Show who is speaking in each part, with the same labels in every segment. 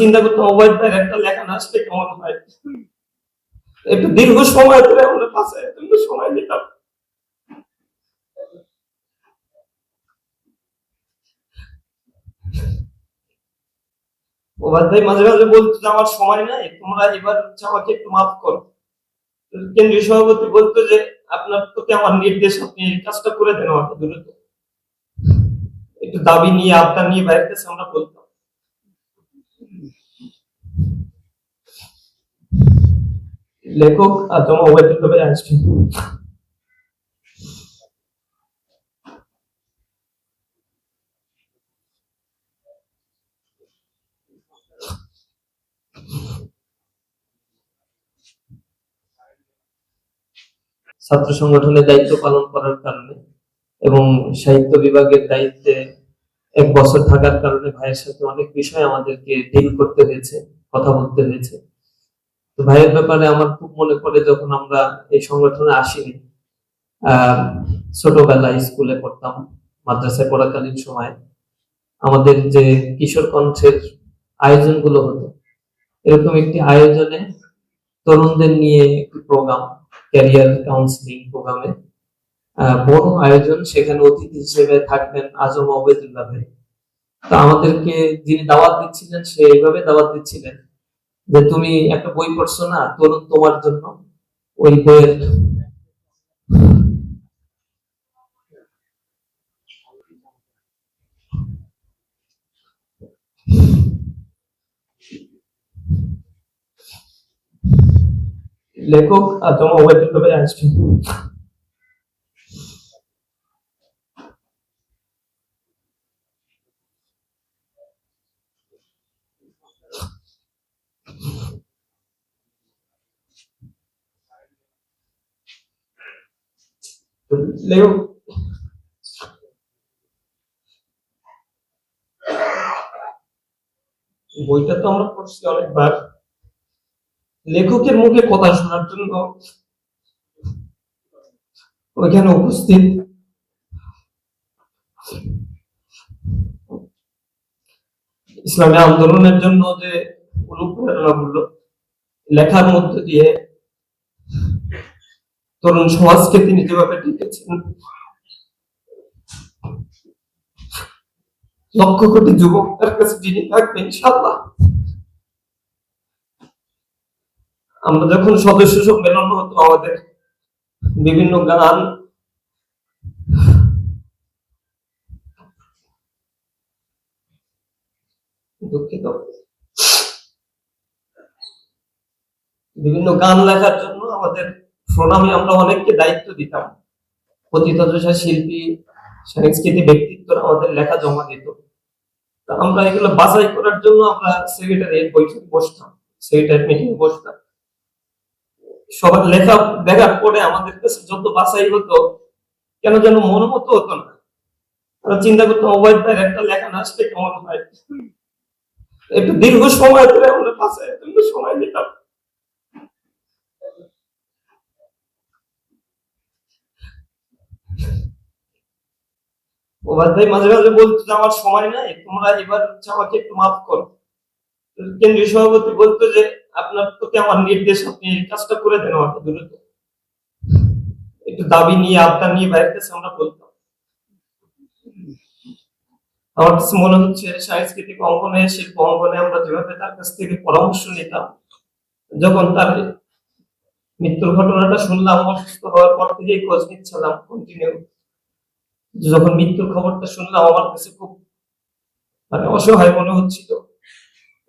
Speaker 1: চিন্তা করতাম ভাইয়ের একটা লেখা না আসলে কেমন হয়? একটু দীর্ঘ সময় ধরে আমরা পাশে সময় ওবায়দ ভাই মাঝে মাঝে বলতো যে, আমার সময় নাই, তোমরা এবার আমাকে একটু মাফ করো। কেন্দ্রীয় সভাপতি বলতো যে, আপনার প্রতি আমার নির্দেশ, আপনি এই কাজটা করে দেন আমাকে দ্রুত। একটু দাবি নিয়ে, আবদার নিয়ে বাইরের কাছে আমরা বলতাম। লেখক আর তোমার ওবায়দুল ভাই আসবে ছাত্র সংগঠনের দায়িত্ব পালন করার কারণে এবং সাহিত্য বিভাগের দায়িত্বে এক বছর থাকার কারণে ভাইয়ের সাথে অনেক বিষয় আমাদেরকে ডিল করতে হয়েছে, কথা বলতে হয়েছে। তো ভাইয়ের ব্যাপারে আমার খুব মনে পড়ে যখন আমরা এই সংগঠনে আসিনি ছোটবেলায় স্কুলে পড়তাম, মাদ্রাসায় পড়াকালীন সময়। আমাদের যে কিশোর কণ্ঠের আয়োজনগুলো হতো, এরকম একটি আয়োজনে তরুণদের নিয়ে একটি প্রোগ্রাম, ক্যারিয়ার কাউন্সিলিং প্রোগ্রামে। বড় আয়োজন সেখানে অতিথি হিসেবে থাকবেন আজম ওবেদুল্লাহ ভাই। তো আমাদেরকে যিনি দাওয়াত দিচ্ছিলেন, সে এইভাবে দাওয়াত দিচ্ছিলেন যে তুমি একটা বই পড়ছো না, তরুণ তোমার জন্য ওই বইয়ের লেখক আজম ওবেদুল্লাহ ভাই আসবে লেখক বইটা তো আমরা পড়ছি অনেকবার। লেখকের মুখে কথা শোনার জন্য ওইখানে উপস্থিত। ইসলামী আন্দোলনের জন্য যে অনুপ্রেরণা গুলো লেখার মধ্যে দিয়ে তরুণ সমাজকে তিনি যেভাবে ডেকেছেন, লক্ষ কোটি যুবক তার কাছে যিনি থাকবেন ইনশাল্লাহ আমরা যখন সদস্য সম্মেলন হতো, আমাদের বিভিন্ন গান, দুঃখিত। বিভিন্ন গান লেখার জন্য আমাদের প্রণামে আমরা অনেককে দায়িত্ব দিতাম। পতিতদশা শিল্পী, সাংস্কৃতিক ব্যক্তিত্বরা আমাদের লেখা জমা দিত। আমরা এগুলো বাছাই করার জন্য আমরা সেক্রেটারি বৈঠক বসতাম সেক্রেটারি মিটিং বসতাম। সবার লেখা দেখার পরে আমাদের কাছে যত বাছাই হতো, কেন যেন মনে মতো হতো না। আমরা চিন্তা করতাম একটা লেখা না আসলে কেমন হয়? একটু দীর্ঘ সময় ধরে আমরা বাছাই সময় নিতাম ওবায়দ ভাই মাঝে মাঝে বলতো যে, আমার সময় নাই, তোমরা এবার হচ্ছে আমাকে একটু মাফ করো। কেন্দ্রীয় সভাপতি বলতো যে, আপনার প্রতি আমার নির্দেশ, আপনি কাজটা করে দেন আমাকে দ্রুত। একটু দাবি নিয়ে নিয়ে কাছে আমরা বলতাম। আমার কাছে মনে হচ্ছে সাংস্কৃতিক অঙ্গনে, শিল্প অঙ্গনে আমরা যেভাবে তার কাছ থেকে পরামর্শ নিতাম, যখন তার মৃত্যুর ঘটনাটা শুনলাম, অসুস্থ হওয়ার পর থেকেই খোঁজ নিচ্ছিলাম কন্টিনিউ যখন মৃত্যুর খবরটা শুনলাম, আমার কাছে খুব মানে অসহায় মনে হচ্ছিল।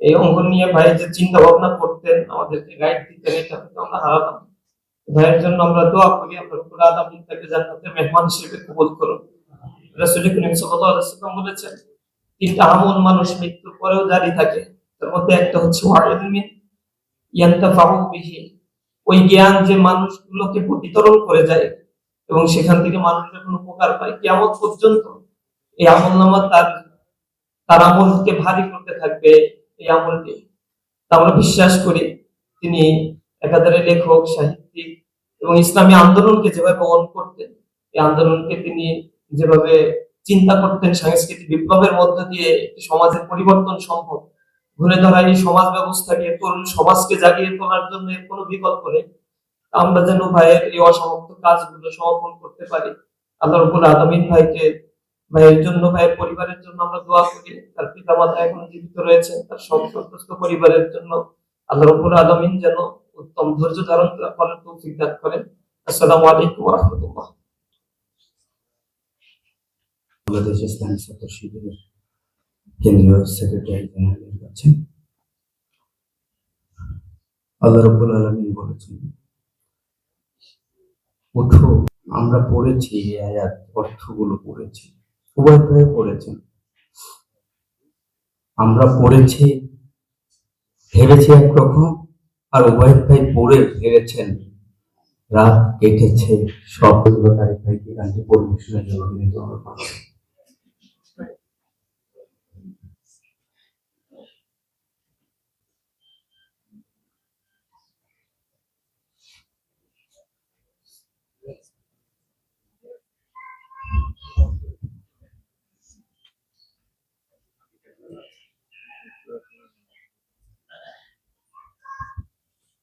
Speaker 1: এই অঙ্কন নিয়ে ভাই যে চিন্তা ভাবনা করতেন, আমাদেরকে গাইড দিতেন, এটা হয়তো আমরা হারাতাম ভাইয়ের জন্য আমরা দোয়া করি, আমরা পুরো আদাম তাকে জান্নাতের মেহমান হিসেবে কবুল করুন। করিম বলেছেন, তিনটা আমল মানুষ মৃত্যুর পরেও জারি থাকে। তার মধ্যে একটা হচ্ছে ওই জ্ঞান যে মানুষগুলোকে বিতরণ করে যায় এবং সেখান থেকে মানুষ যখন উপকার পায় কেমন পর্যন্ত এই আমল নামা তার তার আমলকে ভারী করতে থাকবে এই আমলটি। তা আমরা বিশ্বাস করি তিনি একাধারে লেখক, সাহিত্যিক এবং ইসলামী আন্দোলনকে যেভাবে অন করতেন, এই আন্দোলনকে তিনি যেভাবে চিন্তা করতেন, সাংস্কৃতিক বিপ্লবের মধ্য দিয়ে সমাজের পরিবর্তন সম্ভব, ঘুরে ধরা এই সমাজ ব্যবস্থাকে, তরুণ সমাজকে জাগিয়ে তোলার জন্য কোনো বিকল্প নেই। আমরা যেন ভাইয়ের এই অসমাপ্ত কাজগুলো সমাপন করতে পারি। আল্লাহ রবুল আলমিন ভাইকে, ভাইয়ের জন্য, ভাইয়ের পরিবারের জন্য আমরা দোয়া করি। তার পিতা মাতা এখন জীবিত রয়েছে, তার সংসদগ্রস্ত পরিবারের জন্য। আল্লাহ রবুল আলমিন যেন উত্তম ধৈর্য ধারণ করার তৌফিক দান করেন। আসসালামু আলাইকুম রহমতুল্লাহ।
Speaker 2: বাংলাদেশ ইসলামী ছাত্র শিবিরের কেন্দ্রীয় সেক্রেটারি জেনারেলের কাছে আল্লাহ রব্বুল আলমিন বলেছেন ওঠো আমরা পড়েছি এই আয়াত, অর্থগুলো পড়েছি। উভয় ভাই পড়েছেন। আমরা পড়েছি ভেবেছি একরকম, আর উভয় ভাই পড়ে ভেবেছেন রাত কেটেছে, সব। ভাইকে গানটি পরিবেশনের জন্য।